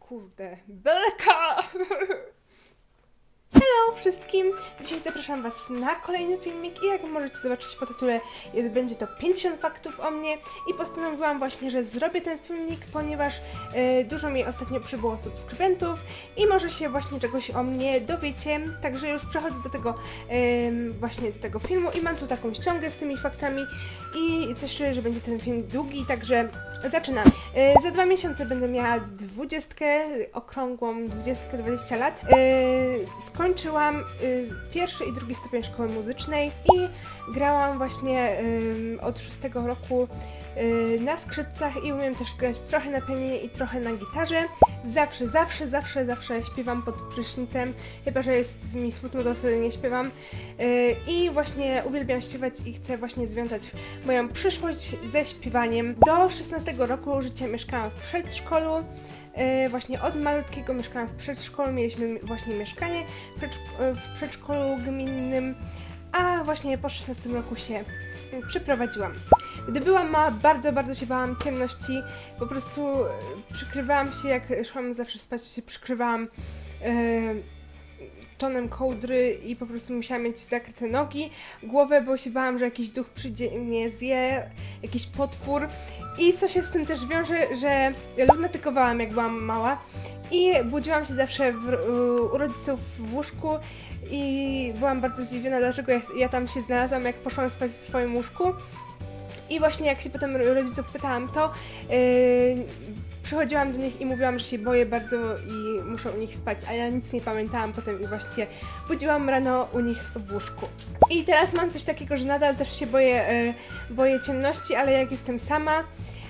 Kurde, belka! Hello wszystkim! Dzisiaj zapraszam Was na kolejny filmik i jak możecie zobaczyć po tytule będzie to 50 faktów o mnie i postanowiłam właśnie, że zrobię ten filmik, ponieważ e, dużo mi ostatnio przybyło subskrybentów i może się właśnie czegoś o mnie dowiecie, także już przechodzę do tego właśnie do tego filmu i mam tu taką ściągę z tymi faktami i coś czuję, że będzie ten film długi, także zaczynam. E, za dwa miesiące będę miała dwudziestkę, okrągłą dwudziestkę, 20 lat. E, skończyłam e, pierwszy i drugi stopień szkoły muzycznej i grałam właśnie em, od szóstego roku e, na skrzypcach i umiem też grać trochę na pianinie i trochę na gitarze. Zawsze, zawsze, zawsze, zawsze śpiewam pod prysznicem, chyba że jest mi smutno, to wtedy nie śpiewam. Yy, I właśnie uwielbiam śpiewać i chcę właśnie związać moją przyszłość ze śpiewaniem. Do 16 roku życia mieszkałam w przedszkolu. Yy, Właśnie od malutkiego mieszkałam w przedszkolu, mieliśmy właśnie mieszkanie w przedszk- w przedszkolu gminnym, a właśnie po 16 roku się yy, przeprowadziłam. Gdy byłam mała, bardzo, bardzo się bałam ciemności. Po prostu e, przykrywałam się, jak szłam zawsze spać, się przykrywałam e, tonem kołdry i po prostu musiałam mieć zakryte nogi, głowę, bo się bałam, że jakiś duch przyjdzie i mnie zje, jakiś potwór. I co się z tym też wiąże, że lunatykowałam, jak byłam mała i budziłam się zawsze w, u rodziców w łóżku i byłam bardzo zdziwiona, dlaczego ja, ja tam się znalazłam, jak poszłam spać w swoim łóżku. I właśnie jak się potem rodziców pytałam, to yy, przychodziłam do nich i mówiłam, że się boję bardzo i muszę u nich spać, a ja nic nie pamiętałam potem i właśnie budziłam rano u nich w łóżku. I teraz mam coś takiego, że nadal też się boję, yy, boję ciemności, ale jak jestem sama,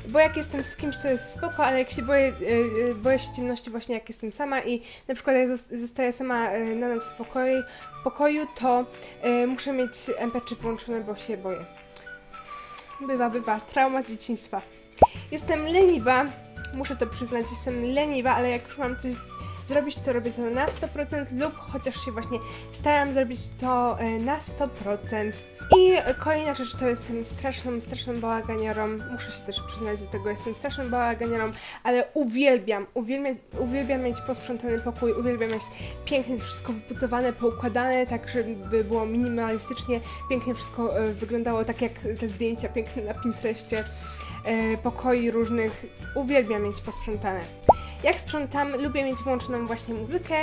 bo jak jestem z kimś, to jest spoko, ale jak się boję, yy, yy, boję się ciemności właśnie jak jestem sama i na przykład jak zos- zostaję sama yy, na noc w pokoju, w pokoju to yy, muszę mieć MP3 włączone, bo się boję. Bywa, bywa. Trauma z dzieciństwa. Jestem leniwa, muszę to przyznać, jestem leniwa, ale jak już mam coś zrobić, to robię to na 100% lub chociaż się właśnie staram zrobić to e, na 100%. I kolejna rzecz to jestem straszną, straszną bałaganiarą. Muszę się też przyznać do tego, jestem straszną bałaganiarą, ale uwielbiam, uwielbiam, uwielbiam mieć posprzątany pokój, uwielbiam mieć pięknie wszystko wypucowane, poukładane, tak żeby było minimalistycznie, pięknie wszystko e, wyglądało tak jak te zdjęcia piękne na Pinterestie e, pokoi różnych. Uwielbiam mieć posprzątane. Jak sprzątam, lubię mieć włączoną właśnie muzykę,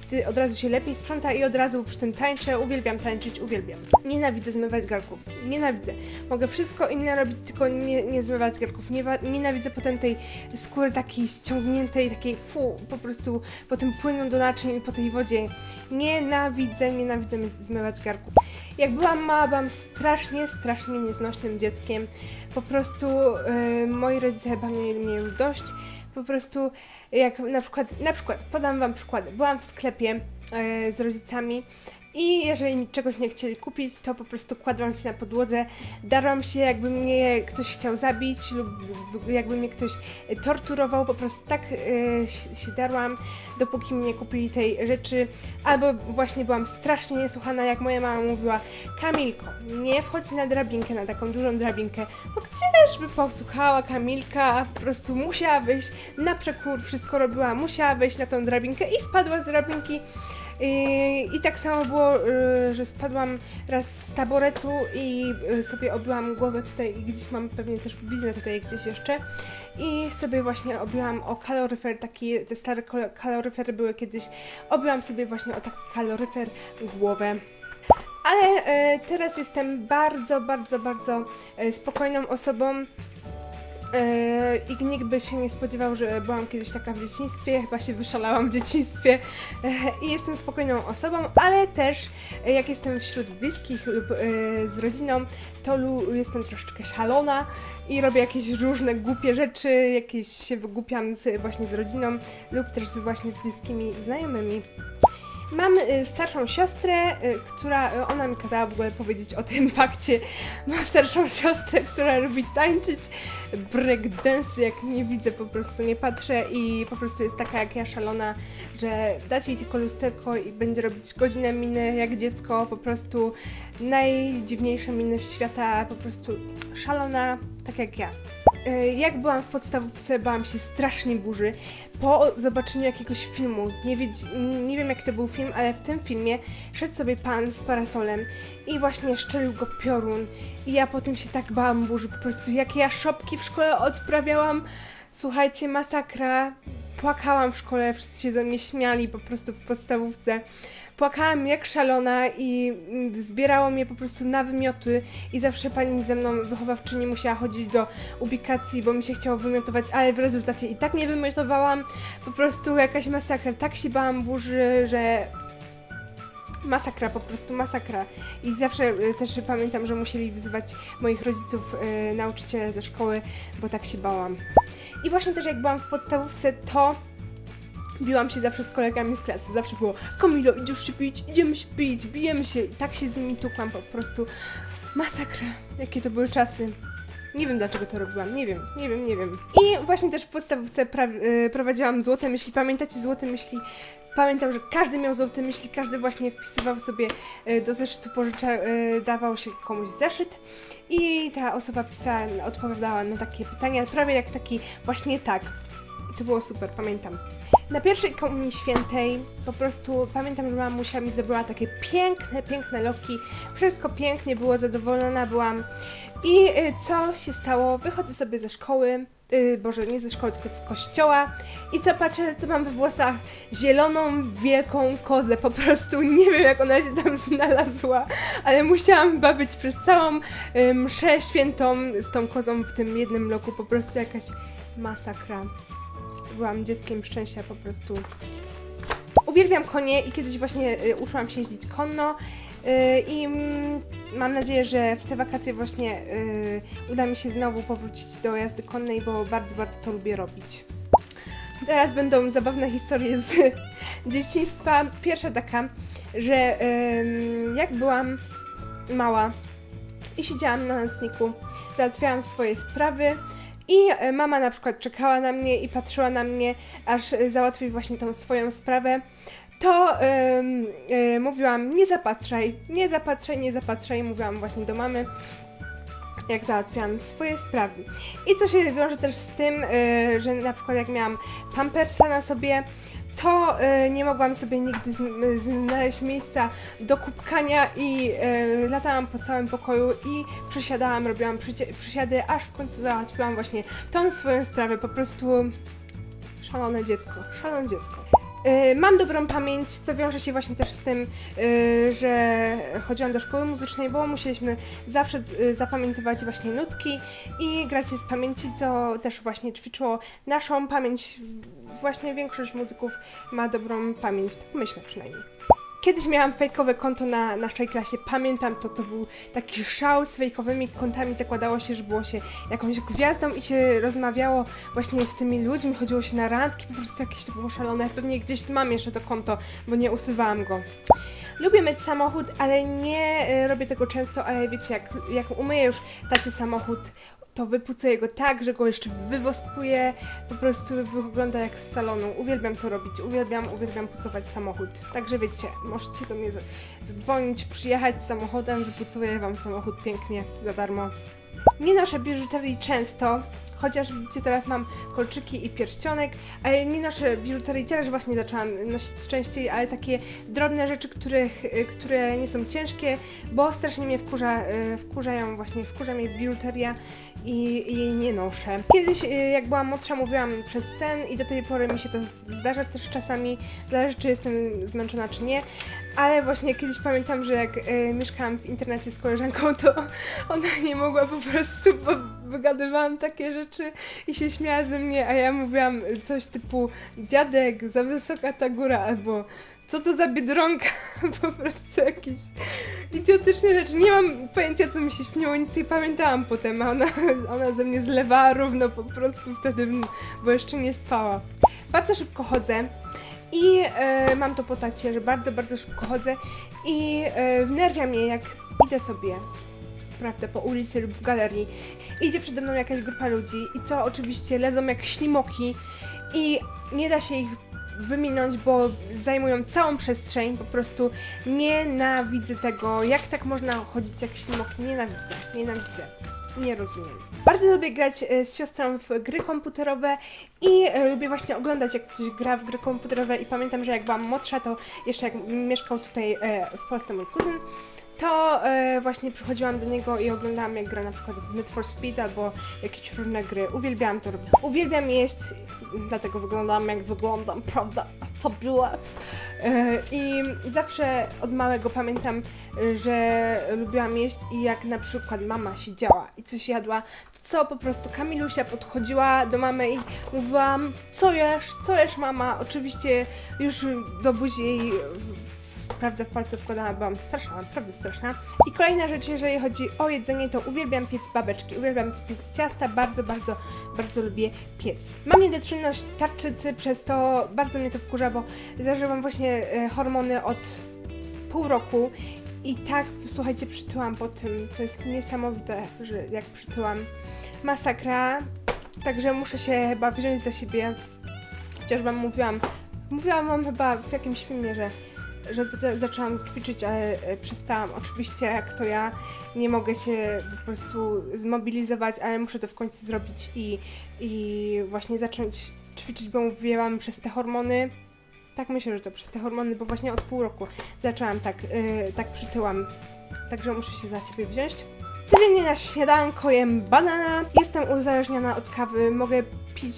wtedy od razu się lepiej sprząta i od razu przy tym tańczę. Uwielbiam tańczyć, uwielbiam. Nienawidzę zmywać garków. Nienawidzę. Mogę wszystko inne robić, tylko nie, nie zmywać garków. Nie, nienawidzę potem tej skóry takiej ściągniętej, takiej fu, po prostu potem płyną do naczyń i po tej wodzie. Nienawidzę, nienawidzę my- zmywać garków. Jak byłam mała, byłam strasznie, strasznie nieznośnym dzieckiem. Po prostu y, moi rodzice chyba mieli mnie już dość. Po prostu jak na przykład, na przykład, podam wam przykłady. Byłam w sklepie e, z rodzicami i jeżeli mi czegoś nie chcieli kupić, to po prostu kładłam się na podłodze, darłam się, jakby mnie ktoś chciał zabić lub jakby mnie ktoś torturował, po prostu tak e, się- darłam, dopóki mi nie kupili tej rzeczy. Albo właśnie byłam strasznie niesłuchana, jak moja mama mówiła, Kamilko, nie wchodź na drabinkę, na taką dużą drabinkę. To gdzież by posłuchała Kamilka, po prostu musiała wyjść na przekór, wszystko robiła, musiała wejść na tą drabinkę i spadła z drabinki. I, tak samo było, y, że spadłam raz z taboretu i y, sobie obiłam głowę tutaj i gdzieś mam pewnie też bliznę tutaj gdzieś jeszcze. I sobie właśnie obiłam o kaloryfer, taki, te stare kaloryfery były kiedyś. Obiłam sobie właśnie o taki kaloryfer głowę. Ale e, teraz jestem bardzo, bardzo, bardzo spokojną osobą. E, I nikt by się nie spodziewał, że byłam kiedyś taka w dzieciństwie, chyba się wyszalałam w dzieciństwie e, i jestem spokojną osobą, ale też e, jak jestem wśród bliskich lub z rodziną, to jestem troszeczkę szalona i robię jakieś różne głupie rzeczy, jakieś się wygłupiam z, właśnie z rodziną lub też właśnie z bliskimi znajomymi. Mam y, starszą siostrę, y, która, y, ona mi kazała w ogóle powiedzieć o tym fakcie. Mam starszą siostrę, która lubi tańczyć breakdance, jak nie widzę, po prostu nie patrzę i po prostu jest taka jak ja szalona, że dać jej tylko lusterko i będzie robić godzinę miny jak dziecko, po prostu najdziwniejsze miny świata, po prostu szalona, tak jak ja. E, Jak byłam w podstawówce, bałam się strasznie burzy. Po zobaczeniu jakiegoś filmu, nie, nie wiem jak to był film, ale w tym filmie szedł sobie pan z parasolem i właśnie szczelił go piorun. I ja potem się tak bałam burzy, po prostu jak ja szopki w szkole odprawiałam. Słuchajcie, masakra. Płakałam w szkole, wszyscy się ze mnie śmiali po prostu w podstawówce. Płakałam jak szalona i mm, zbierało mnie po prostu na wymioty i zawsze pani ze mną wychowawczyni musiała chodzić do ubikacji, bo mi się chciało wymiotować, ale w rezultacie i tak nie wymiotowałam. Po prostu jakaś masakra. Tak się bałam burzy, że masakra, po prostu masakra. I zawsze y, też pamiętam, że musieli wzywać moich rodziców y, nauczyciele ze szkoły, bo tak się bałam. I właśnie też jak byłam w podstawówce, to biłam się zawsze z kolegami z klasy. Zawsze było, Kamilo, idziesz się bić, idziemy się bić, bijemy się. I tak się z nimi tukłam, po prostu masakra. Jakie to były czasy. Nie wiem dlaczego to robiłam, nie wiem, nie wiem, nie wiem. I właśnie też w podstawówce pra- y, prowadziłam złote myśli. Pamiętacie złote myśli? Pamiętam, że każdy miał złote myśli, każdy właśnie wpisywał sobie y, do zeszytu, pożycza, y, dawał się komuś zeszyt i ta osoba pisała, odpowiadała na takie pytania, prawie jak taki właśnie tak. To było super, pamiętam. Na pierwszej komunii świętej po prostu pamiętam, że mamusia mi zrobiła takie piękne, piękne loki. Wszystko pięknie, było zadowolona byłam. I y, co się stało? Wychodzę sobie ze szkoły, y, boże, nie ze szkoły, tylko z kościoła i co patrzę, co mam we włosach? Zieloną, wielką kozę, po prostu nie wiem jak ona się tam znalazła, ale musiałam być przez całą y, mszę świętą z tą kozą w tym jednym loku, po prostu jakaś masakra. Byłam dzieckiem szczęścia po prostu. Uwielbiam konie i kiedyś właśnie y, uczyłam się jeździć konno. y, I mm, mam nadzieję, że w te wakacje właśnie y, uda mi się znowu powrócić do jazdy konnej, bo bardzo, bardzo to lubię robić. Teraz będą zabawne historie z dzieciństwa. Pierwsza taka, że jak byłam mała i siedziałam na nocniku, załatwiałam swoje sprawy i e, mama na przykład czekała na mnie i patrzyła na mnie, aż e, załatwi właśnie tą swoją sprawę, to y, mówiłam nie zapatrzaj, nie zapatrzaj, nie zapatrzaj, mówiłam właśnie do mamy, jak załatwiałam swoje sprawy. I co się wiąże też z tym, że na przykład jak miałam pampersa na sobie, to y, nie mogłam sobie nigdy zn- znaleźć miejsca do kubkania i y, latałam po całym pokoju i przysiadałam, robiłam przysiady, aż w końcu załatwiłam właśnie tą swoją sprawę. Po prostu szalone dziecko, szalone dziecko. Y, Mam dobrą pamięć, co wiąże się właśnie też z tym, y, że chodziłam do szkoły muzycznej, bo musieliśmy zawsze y, zapamiętywać właśnie nutki i grać je z pamięci, co też właśnie ćwiczyło naszą pamięć. Właśnie większość muzyków ma dobrą pamięć, tak myślę przynajmniej. Kiedyś miałam fejkowe konto na naszej klasie, pamiętam to, to był taki szał z fejkowymi kontami, zakładało się, że było się jakąś gwiazdą i się rozmawiało właśnie z tymi ludźmi, chodziło się na randki, po prostu jakieś to było szalone, pewnie gdzieś mam jeszcze to konto, bo nie usuwałam go. Lubię mieć samochód, ale nie y, robię tego często, ale wiecie, jak, jak umyję już tacie samochód, to wypucuję go tak, że go jeszcze wywoskuję, po prostu wygląda jak z salonu. Uwielbiam to robić, uwielbiam, uwielbiam pucować samochód. Także wiecie, możecie do mnie za- zadzwonić, przyjechać samochodem, wypucuję wam samochód pięknie, za darmo. Nie noszę biżuterii często, chociaż widzicie, teraz mam kolczyki i pierścionek, nie noszę biżuterii, teraz właśnie zaczęłam nosić częściej, ale takie drobne rzeczy, których, które nie są ciężkie, bo strasznie mnie wkurza, y, wkurzają właśnie, wkurza mnie biżuteria i jej nie noszę. Kiedyś, y, jak byłam młodsza, mówiłam przez sen i do tej pory mi się to zdarza też czasami, zależy czy jestem zmęczona czy nie, ale właśnie kiedyś pamiętam, że jak y, mieszkałam w internecie z koleżanką, to ona nie mogła po prostu, wygadywałam takie rzeczy i się śmiała ze mnie, a ja mówiłam coś typu dziadek, za wysoka ta góra, albo co to za biedronka, po prostu jakieś idiotyczne rzeczy. Nie mam pojęcia, co mi się śniło, nic nie pamiętałam potem, a ona, ona ze mnie zlewała równo po prostu wtedy, bo jeszcze nie spała. Bardzo szybko chodzę i e, mam to po tacie, że bardzo, bardzo szybko chodzę i e, wnerwia mnie, jak idę sobie prawda, po ulicy lub w galerii. Idzie przede mną jakaś grupa ludzi i co oczywiście lezą jak ślimoki i nie da się ich wyminąć, bo zajmują całą przestrzeń. Po prostu nienawidzę tego. Jak tak można chodzić jak ślimoki? Nienawidzę, nienawidzę. nie rozumiem. Bardzo lubię grać e, z siostrą w gry komputerowe i e, lubię właśnie oglądać jak ktoś gra w gry komputerowe i pamiętam, że jak byłam młodsza, to jeszcze jak mieszkał tutaj e, w Polsce mój kuzyn, to e, właśnie przychodziłam do niego i oglądałam jak gra na przykład w Need for Speed albo jakieś różne gry. Uwielbiałam to robić. Uwielbiam jeść, dlatego wyglądam jak wyglądam, prawda? Fabulous. E, I zawsze od małego pamiętam, e, że lubiłam jeść i jak na przykład mama siedziała i coś jadła, to co po prostu Kamilusia podchodziła do mamy i mówiłam, co jesz, co jesz mama? Oczywiście już do buzi jej prawda w palce wkładała, byłam straszna, naprawdę straszna. I kolejna rzecz, jeżeli chodzi o jedzenie, to uwielbiam piec babeczki, uwielbiam piec ciasta, bardzo, bardzo, bardzo lubię piec. Mam niedoczynność tarczycy, przez to bardzo mnie to wkurza, bo zażyłam właśnie e, hormony od pół roku i tak, słuchajcie, przytyłam po tym. To jest niesamowite, że jak przytyłam. Masakra. Także muszę się chyba wziąć za siebie. Chociaż wam mówiłam, mówiłam wam chyba w jakimś filmie, że że za- zaczęłam ćwiczyć, ale e, przestałam. Oczywiście, jak to ja, nie mogę się po prostu zmobilizować, ale muszę to w końcu zrobić i, i właśnie zacząć ćwiczyć, bo mówiłam przez te hormony. Tak myślę, że to przez te hormony, bo właśnie od pół roku zaczęłam tak, e, tak przytyłam. Także muszę się za siebie wziąć. Codziennie na śniadanko jem banana. Jestem uzależniona od kawy. Mogę pić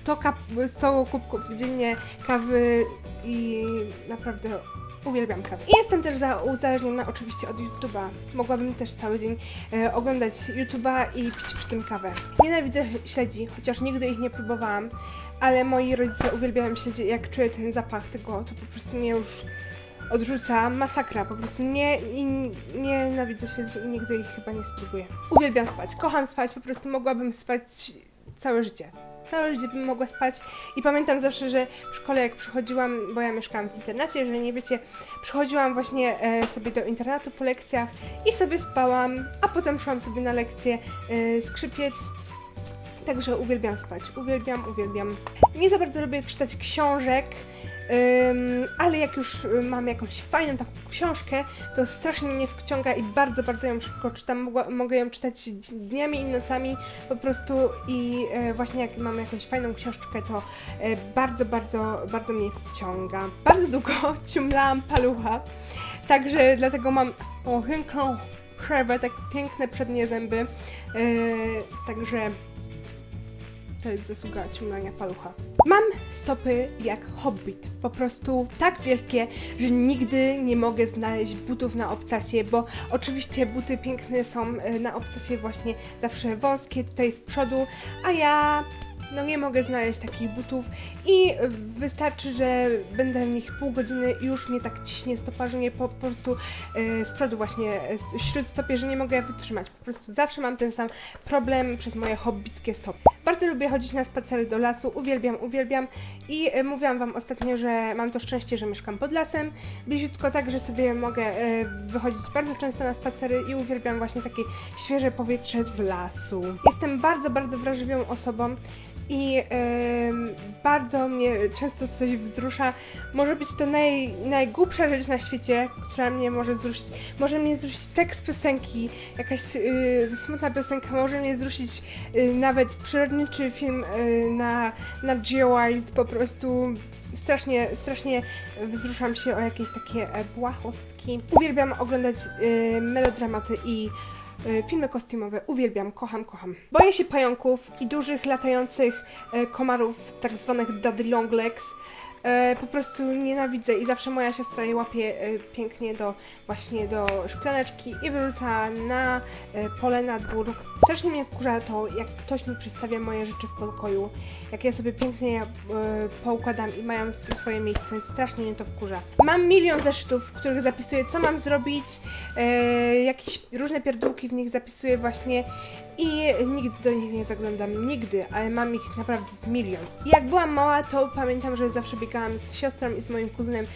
100, kap- 100 kubków dziennie kawy i naprawdę uwielbiam kawę. I jestem też za uzależniona oczywiście od YouTube'a. Mogłabym też cały dzień e, oglądać YouTube'a i pić przy tym kawę. Nienawidzę śledzi, chociaż nigdy ich nie próbowałam, ale moi rodzice uwielbiają śledzi. Jak czuję ten zapach tego, to po prostu mnie już odrzuca. Masakra, po prostu nie, i nienawidzę śledzi i nigdy ich chyba nie spróbuję. Uwielbiam spać, kocham spać, po prostu mogłabym spać całe życie. Całe życie bym mogła spać i pamiętam zawsze, że w szkole jak przychodziłam, bo ja mieszkałam w internacie, jeżeli nie wiecie, przychodziłam właśnie e, sobie do internatu po lekcjach i sobie spałam, a potem szłam sobie na lekcję e, skrzypiec. Także uwielbiam spać, uwielbiam, uwielbiam. Nie za bardzo lubię czytać książek, ym, ale jak już y, mam jakąś fajną taką książkę, to strasznie mnie wciąga i bardzo, bardzo ją szybko czytam. Mogła, mogę ją czytać dniami i nocami po prostu i e, właśnie jak mam jakąś fajną książkę, to e, bardzo, bardzo, bardzo mnie wciąga. Bardzo długo ciumlałam palucha, także dlatego mam o piękną przerwę, tak piękne przednie zęby, e, także to jest zasługa ciągania palucha. Mam stopy jak hobbit. Po prostu tak wielkie, że nigdy nie mogę znaleźć butów na obcasie, bo oczywiście buty piękne są e, na obcasie właśnie zawsze wąskie tutaj z przodu, a ja no nie mogę znaleźć takich butów i wystarczy, że będę w nich pół godziny i już mnie tak ciśnie stopa, że mnie po prostu e, z przodu właśnie z- śródstopie, że nie mogę wytrzymać. Po prostu zawsze mam ten sam problem przez moje hobbickie stopy. Bardzo lubię chodzić na spacery do lasu, uwielbiam, uwielbiam i e, mówiłam Wam ostatnio, że mam to szczęście, że mieszkam pod lasem, bliziutko tak, że sobie mogę e, wychodzić bardzo często na spacery i uwielbiam właśnie takie świeże powietrze z lasu. Jestem bardzo, bardzo wrażliwą osobą i bardzo mnie często coś wzrusza. Może być to naj, najgłupsza rzecz na świecie, która mnie może wzruszyć. Może mnie wzruszyć tekst piosenki, jakaś y, smutna piosenka, może mnie wzruszyć y, nawet przyrodniczy film y, na, na Geo Wild, po prostu strasznie, strasznie wzruszam się o jakieś takie e, błahostki. Uwielbiam oglądać y, melodramaty i y, filmy kostiumowe. Uwielbiam, kocham, kocham. Boję się pająków i dużych latających e, komarów, tak zwanych daddy long legs. E, po prostu nienawidzę i zawsze moja siostra je łapie e, pięknie do właśnie do szklaneczki i wyrzuca na e, pole na dwór. Strasznie mnie wkurza to, jak ktoś mi przystawia moje rzeczy w pokoju, jak ja sobie pięknie je poukładam i mają swoje miejsce. Strasznie mnie to wkurza. Mam milion zeszytów, w których zapisuję, co mam zrobić, jakieś różne pierdółki w nich zapisuję właśnie i nigdy do nich nie zaglądam, nigdy, ale mam ich naprawdę milion. I jak byłam mała, to pamiętam, że zawsze biegałam z siostrą i z moim kuzynem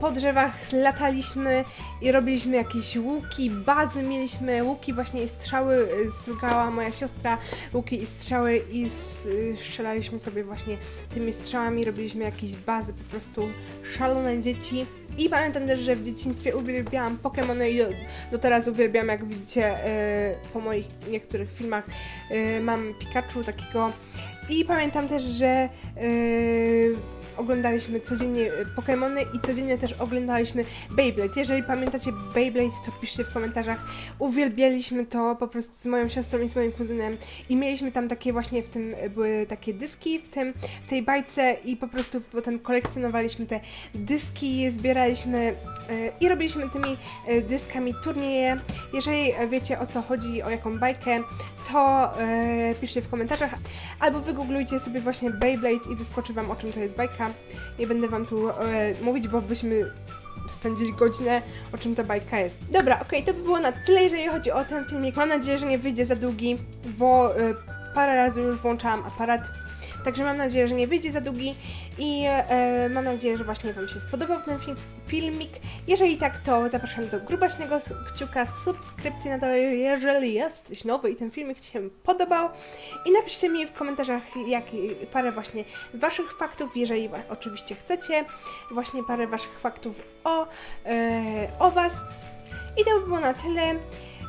po drzewach, lataliśmy i robiliśmy jakieś łuki, bazy mieliśmy, łuki właśnie i strzały y, strugała moja siostra, łuki i strzały i y, strzelaliśmy sobie właśnie tymi strzałami, robiliśmy jakieś bazy, po prostu szalone dzieci. I pamiętam też, że w dzieciństwie uwielbiałam Pokémony i do, do teraz uwielbiam, jak widzicie y, po moich niektórych filmach filmach y, mam Pikachu takiego. I pamiętam też, że y, oglądaliśmy codziennie y, Pokémony i codziennie też oglądaliśmy Beyblade. Jeżeli pamiętacie Beyblade, to piszcie w komentarzach. Uwielbialiśmy to po prostu z moją siostrą i z moim kuzynem i mieliśmy tam takie właśnie w tym y, były takie dyski w tym w tej bajce i po prostu potem kolekcjonowaliśmy te dyski, zbieraliśmy y, i robiliśmy tymi dyskami turnieje. Jeżeli wiecie o co chodzi, o jaką bajkę, to piszcie w komentarzach albo wygooglujcie sobie właśnie Beyblade i wyskoczy wam o czym to jest bajka. Nie będę wam tu y, mówić, bo byśmy spędzili godzinę, o czym ta bajka jest. Dobra, okej, to by było na tyle, jeżeli chodzi o ten filmik. Mam nadzieję, że nie wyjdzie za długi, bo y, parę razy już włączałam aparat. Także mam nadzieję, że nie wyjdzie za długi i e, mam nadzieję, że właśnie Wam się spodobał ten fi- filmik. Jeżeli tak, to zapraszam do grubaśnego kciuka, subskrypcji na dole, jeżeli jesteś nowy i ten filmik Ci się podobał. I napiszcie mi w komentarzach jak, parę właśnie Waszych faktów, jeżeli oczywiście chcecie, właśnie parę Waszych faktów o, e, o Was. I to by było na tyle.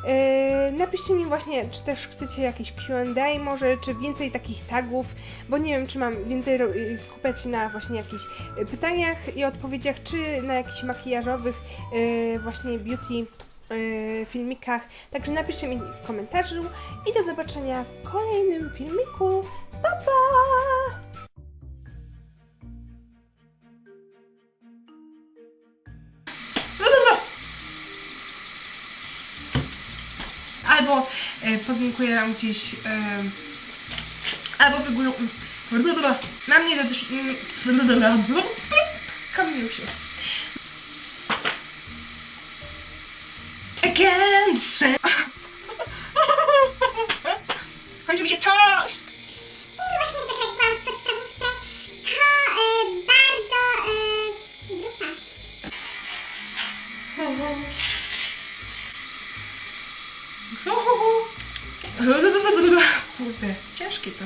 Yy, napiszcie mi właśnie, czy też chcecie jakieś Q&A może, czy więcej takich tagów, bo nie wiem, czy mam więcej yy, skupiać na właśnie jakichś yy, pytaniach i odpowiedziach, czy na jakichś makijażowych właśnie beauty filmikach. Także napiszcie mi w komentarzu i do zobaczenia w kolejnym filmiku. Pa pa! Albo e, podlinkuję wam gdzieś, e, albo wygólu... Na mnie do... Kamilusiu. Again, sen... Kończy mi się czas! Kurde, ciężkie to.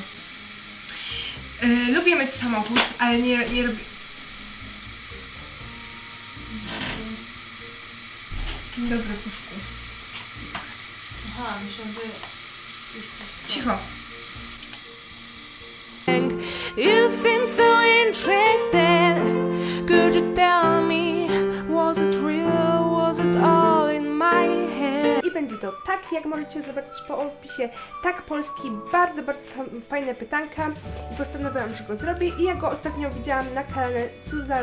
E, lubię mieć samochód, ale nie, nie lubię... Dobre puszku. Aha, myślę, że już coś. Cicho. You seem so interested. Could you tell me, będzie to tak, jak możecie zobaczyć po opisie, tak polski, bardzo, bardzo fajne pytanka. I postanowiłam, że go zrobię. I ja go ostatnio widziałam na kanale Suza